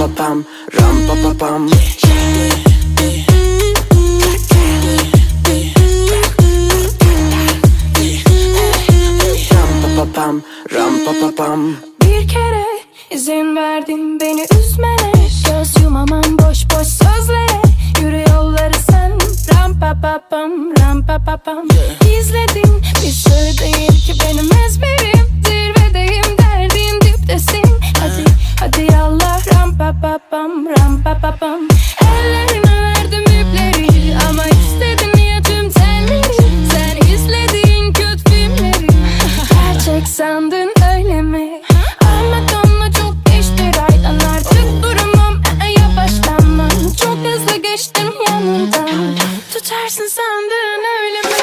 pa pam, ram pa pa pam. Ram pa pa pam, ram pa pa pam. Bir kere izin verdin beni üzmene. Göz yumamam boş boş sözlere Yürü yolları sen. Ram pa pa pam ram pa pa pam. İzledin bir sır pa ram pa Ellerine verdim ipleri ama istedin ya tüm telleri. Sen izlediğin kötü filmleri. Gerçek sandın öyle mi? Anlatanla çok geçti raydan artık duramam. E, yavaşlanmam Çok hızlı geçtim yanından. Tutarsın sandın öyle mi?